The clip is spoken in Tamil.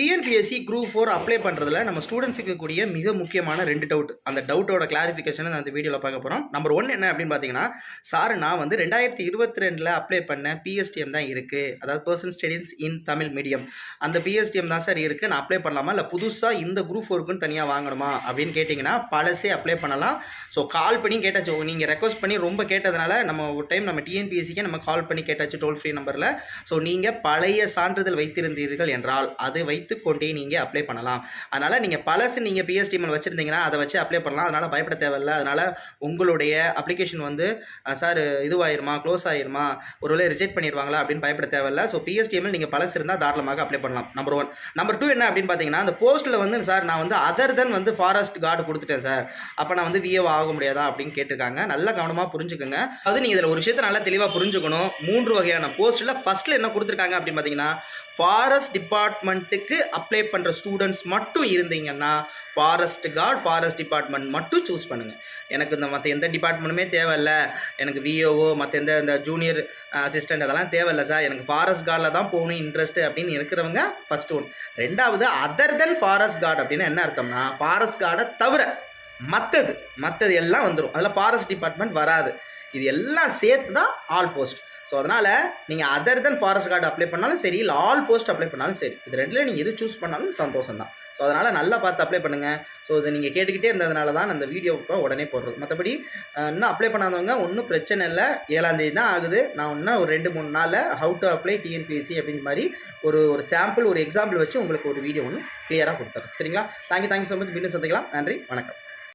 டிஎன்பிஎஸ்சி குரூப் ஃபோர் அப்ளை பண்ணுறதுல நம்ம ஸ்டூடெண்ட்ஸுக்கு கூடிய மிக முக்கியமான ரெண்டு டவுட் அந்த டவுட்டோட கிளாரிஃபிகேஷன் அந்த வீடியோவில் பார்க்க போகிறோம் நம்பர் ஒன் என்ன அப்படின்னு பார்த்தீங்கன்னா சார் நான் வந்து ரெண்டாயிரத்தி இருபத்தி ரெண்டில் அப்ளை பண்ண பிஎஸ்டிஎம் தான் இருக்குது அதாவது person studies in Tamil medium அந்த பிஎஸ்டிஎம் தான் சார் இருக்குது நான் அப்ளை பண்ணலாமா? இல்லை புதுசாக இந்த குரூப் ஃபோருக்குன்னு தனியாக வாங்கணுமா? அப்படின்னு கேட்டிங்கன்னா பழசே அப்ளை பண்ணலாம். ஸோ கால் பண்ணி கேட்டாச்சு. நீங்கள் ரெக்வஸ்ட் பண்ணி ரொம்ப கேட்டதுனால நம்ம ஒரு டைம் நம்ம டிஎன்பிஎஸ்சிக்கே நம்ம கால் பண்ணி கேட்டாச்சு டோல் ஃப்ரீ நம்பரில் ஸோ நீங்கள் பழைய சான்றிதழ் வைத்திருந்தீர்கள் என்றால் அது வைத்து வைத்துக்கொண்டே நீங்கள் அப்ளை பண்ணலாம். அதனால் நீங்கள் பழசு நீங்கள் பிஎஸ்டிஎம்எல் வச்சுருந்தீங்கன்னா அதை வச்சு அப்ளை பண்ணலாம். அதனால் பயப்பட தேவையில்லை. அதனால் உங்களுடைய அப்ளிகேஷன் வந்து சார் இதுவாயிருமா? க்ளோஸ் ஆயிருமா? ஒருவேளை ரிஜெக்ட் பண்ணிடுவாங்களா? அப்படின்னு பயப்பட தேவையில்லை. ஸோ பிஎஸ்டிஎம்எல் நீங்கள் பழசு இருந்தால் தாராளமாக அப்ளை பண்ணலாம் நம்பர் ஒன் நம்பர் டூ என்ன அப்படின்னு பார்த்தீங்கன்னா அந்த போஸ்ட்டில் வந்து சார் நான் வந்து அதர் தென் வந்து ஃபாரஸ்ட் கார்டு கொடுத்துட்டேன் சார் அப்போ நான் வந்து விஏஓ ஆக முடியாதா? அப்படின்னு கேட்டிருக்காங்க. நல்லா கவனமாக புரிஞ்சுக்கோங்க. அதாவது நீங்கள் இதில் ஒரு விஷயத்தை நல்லா தெளிவாக புரிஞ்சுக்கணும். மூன்று வகையான போஸ்ட்டில் ஃபஸ்ட்டில் என்ன கொடுத்துருக்காங்க அப்படின்னு பார்த்தீங்கன்னா ஃபாரஸ்ட் டிபார்ட்மெண்ட்டுக்கு அப்ளை பண்ணுற ஸ்டூடெண்ட்ஸ் மட்டும் இருந்தீங்கன்னா ஃபாரஸ்ட் கார்டு ஃபாரஸ்ட் டிபார்ட்மெண்ட் மட்டும் சூஸ் பண்ணுங்கள் எனக்கு இந்த மற்ற எந்த டிபார்ட்மெண்ட்டுமே தேவையில்ல. எனக்கு விஓஓ மற்ற எந்த இந்த ஜூனியர் அசிஸ்டண்ட் அதெல்லாம் தேவையில்ல சார் எனக்கு ஃபாரஸ்ட் கார்டில் தான் போகணும் இன்ட்ரெஸ்ட் அப்படின்னு இருக்கிறவங்க ஃபஸ்ட் ஒன் ரெண்டாவது அதர் தென் ஃபாரஸ்ட் கார்டு அப்படின்னு என்ன அர்த்தம்னா ஃபாரஸ்ட் கார்டை தவிர மற்றது மற்றது எல்லாம் வந்துடும் அதில் ஃபாரஸ்ட் டிபார்ட்மெண்ட் வராது. இது எல்லாம் சேர்த்து தான் ஆல் போஸ்ட் ஸோ அதனால் நீங்கள் other then forest guard apply பண்ணாலும் சரி இல்லை ஆல் போஸ்ட் அப்ளை பண்ணாலும் சரி இது ரெண்டில் நீங்கள் எது சூஸ் பண்ணாலும் சந்தோஷம் தான் ஸோ அதனால் நல்லா பார்த்து அப்ளை பண்ணுங்கள் ஸோ இதை நீங்கள் கேட்டுக்கிட்டே இருந்ததுனால தான் அந்த வீடியோ இப்போ உடனே போடுறது. மற்றபடி இன்னும் அப்ளை பண்ணாதவங்க ஒன்றும் பிரச்சனை இல்லை. ஏழாந்தேதி தான் ஆகுது. நான் இன்னும் ஒரு ரெண்டு மூணு நாளில் ஹவு டு அப்ளை டிஎன்பிஎஸ்சி அப்படின்ற மாதிரி ஒரு ஒரு சாம்பிள் ஒரு எக்ஸாம்பிள் வச்சு உங்களுக்கு ஒரு வீடியோ ஒன்று கிளியராக கொடுத்துறேன். சரிங்களா? தேங்க்யூ தேங்க்யூ ஸோ மச் மீண்டும் சந்திக்கலாம். நன்றி வணக்கம்.